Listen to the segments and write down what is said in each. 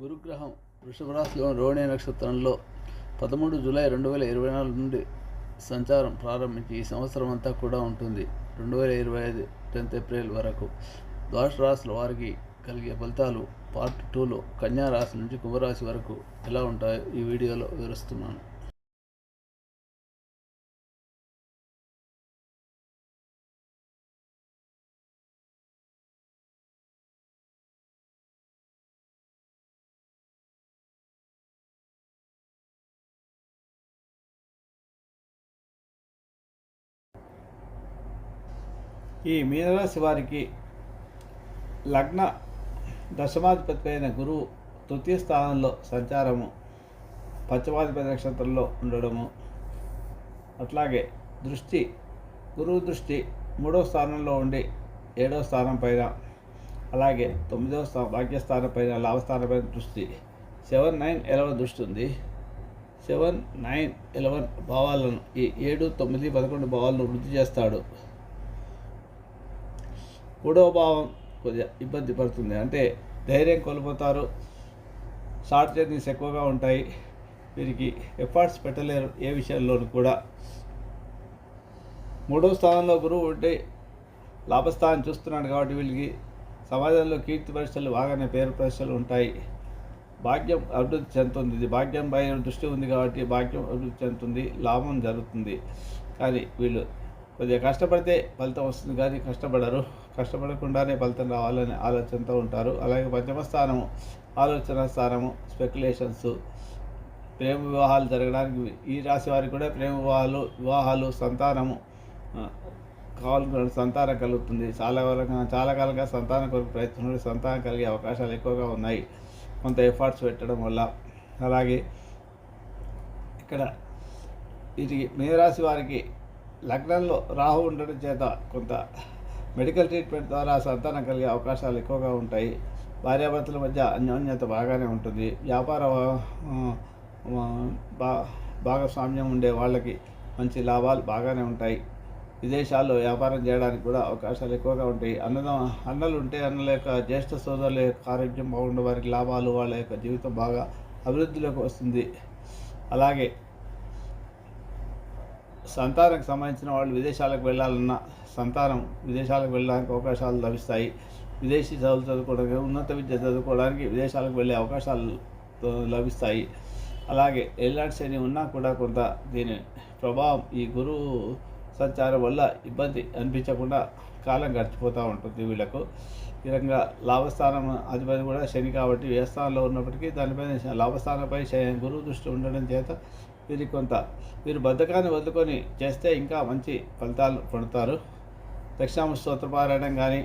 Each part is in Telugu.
గురుగ్రహం వృషభరాశిలో రోహిణి నక్షత్రంలో పదమూడు జూలై రెండు వేల ఇరవై నాలుగు నుండి సంచారం ప్రారంభించి ఈ సంవత్సరం అంతా కూడా ఉంటుంది. రెండు వేల ఇరవై ఐదు టెన్త్ ఏప్రిల్ వరకు ద్వాదశ రాశుల వారికి కలిగే ఫలితాలు పార్ట్ టూలో కన్యా రాశి నుంచి కుంభరాశి వరకు ఎలా ఉంటాయో ఈ వీడియోలో వివరిస్తున్నాను. ఈ మీనరాశి వారికి లగ్న దశమాధిపతి అయిన గురువు తృతీయ స్థానంలో సంచారము పశ్చిమాధిపతి నక్షత్రంలో ఉండడము అట్లాగే దృష్టి గురువు దృష్టి మూడవ స్థానంలో ఉండి ఏడవ స్థానం పైన అలాగే తొమ్మిదవ స్థానం భాగ్యస్థానం పైన లాభస్థానం పైన దృష్టి. సెవెన్ నైన్ ఎలవన్ దృష్టి ఉంది. సెవెన్ నైన్ ఎలవన్ భావాలను ఈ ఏడు తొమ్మిది పదకొండు భావాలను వృద్ధి చేస్తాడు. మూడవ భావం కొద్దిగా ఇబ్బంది పడుతుంది. అంటే ధైర్యం కోల్పోతారు. షార్ట్ జర్నీస్ ఎక్కువగా ఉంటాయి. వీరికి ఎఫర్ట్స్ పెట్టలేరు ఏ విషయంలోనూ కూడా. మూడవ స్థానంలో గురువు ఉంటే లాభస్థానం చూస్తున్నాడు కాబట్టి వీళ్ళకి సమాజంలో కీర్తి పరీక్షలు బాగానే పేరు పరీక్షలు ఉంటాయి. భాగ్యం అభివృద్ధి చెందుతుంది. ఇది భాగ్యం పై దృష్టి ఉంది కాబట్టి భాగ్యం అభివృద్ధి చెందుతుంది. లాభం జరుగుతుంది. కానీ వీళ్ళు కొద్దిగా కష్టపడితే ఫలితం వస్తుంది కానీ కష్టపడరు. కష్టపడకుండానే ఫలితం రావాలనే ఆలోచనతో ఉంటారు. అలాగే పంచమ స్థానము ఆలోచన స్థానము స్పెక్యులేషన్స్ ప్రేమ వివాహాలు జరగడానికి ఈ రాశి వారికి కూడా ప్రేమ వివాహాలు వివాహాలు సంతానము ఆ, కావాలనుకున్న సంతానం కలుగుతుంది. చాలా కాలంగా చాలా కాలంగా సంతానం కొరకు ప్రయత్నం సంతానం కలిగే అవకాశాలు ఎక్కువగా ఉన్నాయి. కొంత ఎఫర్ట్స్ పెట్టడం వల్ల. అలాగే ఇక్కడ ఇది మీనరాశి వారికి లగ్నంలో రాహు ఉండడం చేత కొంత మెడికల్ ట్రీట్మెంట్ ద్వారా సంతానం కలిగే అవకాశాలు ఎక్కువగా ఉంటాయి. భార్యాభర్తల మధ్య అన్యోన్యత బాగానే ఉంటుంది. వ్యాపార బా భాగస్వామ్యం ఉండే వాళ్ళకి మంచి లాభాలు బాగానే ఉంటాయి. విదేశాల్లో వ్యాపారం చేయడానికి కూడా అవకాశాలు ఎక్కువగా ఉంటాయి. అన్నద అన్నలు ఉంటే అన్నల యొక్క జ్యేష్ఠ సోదరుల యొక్క ఆరోగ్యం బాగుండే వారికి లాభాలు వాళ్ళ యొక్క జీవితం బాగా అభివృద్ధిలోకి వస్తుంది. అలాగే సంతానానికి సంబంధించిన వాళ్ళు విదేశాలకు వెళ్ళాలన్నా సంతానం విదేశాలకు వెళ్ళడానికి అవకాశాలు లభిస్తాయి. విదేశీ చదువులు చదువుకోవడానికి ఉన్నత విద్య చదువుకోవడానికి విదేశాలకు వెళ్ళే అవకాశాలు లభిస్తాయి. అలాగే ఎలాంటి శని ఉన్నా కూడా కొంత దీని ప్రభావం ఈ గురువు సంచారం వల్ల ఇబ్బంది అనిపించకుండా కాలం గడిచిపోతూ ఉంటుంది వీళ్ళకు. ఈ రకంగా లాభస్థానం అధిపతి కూడా శని కాబట్టి ఏ స్థానంలో ఉన్నప్పటికీ దానిపైన లాభస్థానంపై శని- గురువు దృష్టి ఉండడం చేత వీరికి కొంత వీరు బద్ధకాన్ని వదులుకొని చేస్తే ఇంకా మంచి ఫలితాలు పొందుతారు. దక్షిణామ స్తోత్రపారాయణం కానీ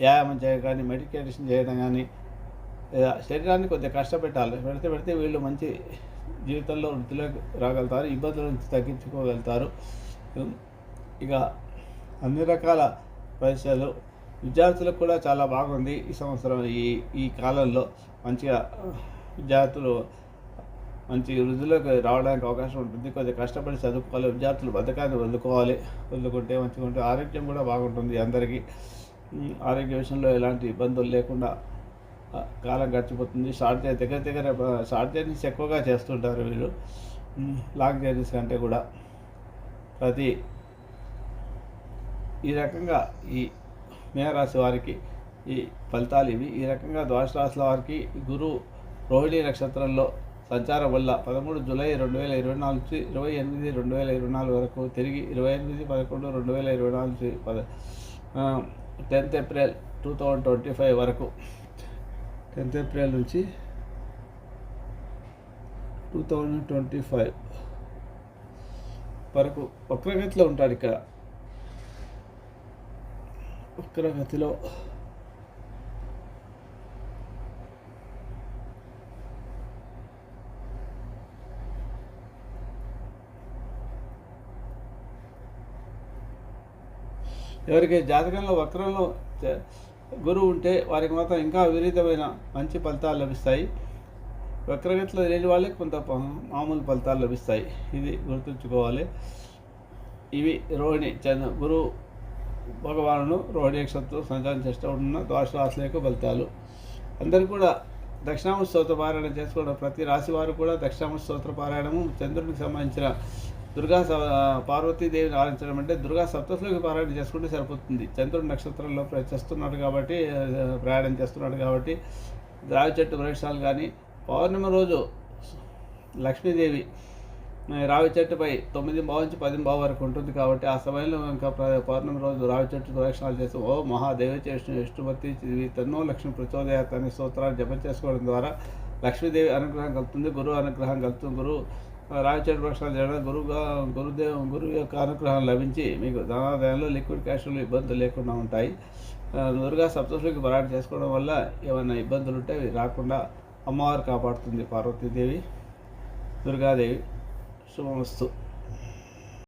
వ్యాయామం చేయడం కానీ మెడిటేషన్ చేయడం కానీ లేదా శరీరాన్ని కొద్దిగా కష్టపెట్టాలి. పెడితే పెడితే వీళ్ళు మంచి జీవితంలో వృద్ధిలోకి రాగలుగుతారు ఇబ్బందుల నుంచి తగ్గించుకోగలుగుతారు. ఇక అన్ని రకాల పరీక్షలు విద్యార్థులకు కూడా చాలా బాగుంది ఈ సంవత్సరం ఈ ఈ కాలంలో. మంచిగా విద్యార్థులు మంచి వృద్ధిలోకి రావడానికి అవకాశం ఉంటుంది. కొద్దిగా కష్టపడి చదువుకోవాలి విద్యార్థులు బతకాన్ని వదులుకోవాలి వదులుకుంటే మంచిగా ఉంటుంది. ఆరోగ్యం కూడా బాగుంటుంది అందరికీ. ఆరోగ్య విషయంలో ఎలాంటి ఇబ్బందులు లేకుండా కాలం గడిచిపోతుంది. షార్ట్ జర్నీ దగ్గర దగ్గర షార్ట్ జర్నీస్ ఎక్కువగా చేస్తుంటారు వీళ్ళు. లాంగ్ జర్నీస్ కంటే కూడా ప్రతి ఈ రకంగా ఈ మేనరాశి వారికి ఈ ఫలితాలు ఇవి. ఈ రకంగా ద్వాదశ రాశుల వారికి గురువు రోహిణి నక్షత్రంలో సంచారం వల్ల పదమూడు జూలై రెండు వేల ఇరవై నాలుగు నుంచి ఇరవై ఎనిమిది రెండు వేల ఇరవై నాలుగు వరకు తిరిగి ఇరవై ఎనిమిది పదకొండు రెండు వేల ఇరవై నాలుగు నుంచి పద tenth April two thousand twenty five వరకు. టెన్త్ ఏప్రిల్ నుంచి టూ థౌజండ్ ట్వంటీ ఫైవ్ వరకు వక్రగతిలో ఉంటాడు ఇక్కడ. వక్రగతిలో ఎవరికి జాతకంలో వక్రంలో గురువు ఉంటే వారికి మాత్రం ఇంకా విపరీతమైన మంచి ఫలితాలు లభిస్తాయి. వక్రగతిలో లేని వాళ్ళకి కొంత మామూలు ఫలితాలు లభిస్తాయి. ఇది గుర్తుంచుకోవాలి. ఇవి రోహిణి చంద్ర గురువు భగవానుడు రోహిణి నక్షత్రం సంచారం చేస్తూ ఉన్న ద్వాదశ రాశుల యొక్క ఫలితాలు. అందరూ కూడా దక్షిణామ స్తోత్ర పారాయణ చేసుకోవడం ప్రతి రాశి వారు కూడా దక్షిణామ స్తోత్ర పారాయణము చంద్రునికి సంబంధించిన దుర్గా స- పార్వతీదేవిని ఆరాధించడం అంటే దుర్గా సప్తశ్లోకి పారాయణ చేసుకుంటే సరిపోతుంది. చంద్రుడు నక్షత్రంలో చేస్తున్నాడు కాబట్టి ప్రయాణం చేస్తున్నాడు కాబట్టి ద్రావి చెట్టు ప్రవేశాలు కానీ పౌర్ణమ రోజు లక్ష్మీదేవి రావి చెట్టుపై తొమ్మిది బావు నుంచి పది బావు వరకు ఉంటుంది కాబట్టి ఆ సమయంలో ఇంకా పౌర్ణమి రోజు రావి చెట్టు ప్రదక్షిణాలు చేసి ఓ మహాదేవ చేసిన విష్ణుమతి తన్నో లక్ష్మి ప్రచోదయాత్ అనే స్తోత్రాన్ని జపం చేసుకోవడం ద్వారా లక్ష్మీదేవి అనుగ్రహం కలుగుతుంది గురువు అనుగ్రహం కలుగుతుంది గురువు ఆ, రావి చేయడం గురువుగా గురుదేవ్ గురువు యొక్క అనుగ్రహం లభించి మీకు ధనాదాయంలో లిక్విడ్ క్యాష్లు ఇబ్బందులు లేకుండా ఉంటాయి. దుర్గా సప్తశులకి పారాయణ చేసుకోవడం వల్ల ఏమైనా ఇబ్బందులు ఉంటే అవి రాకుండా అమ్మవారు కాపాడుతుంది పార్వతీదేవి దుర్గాదేవి. శుభమస్తు.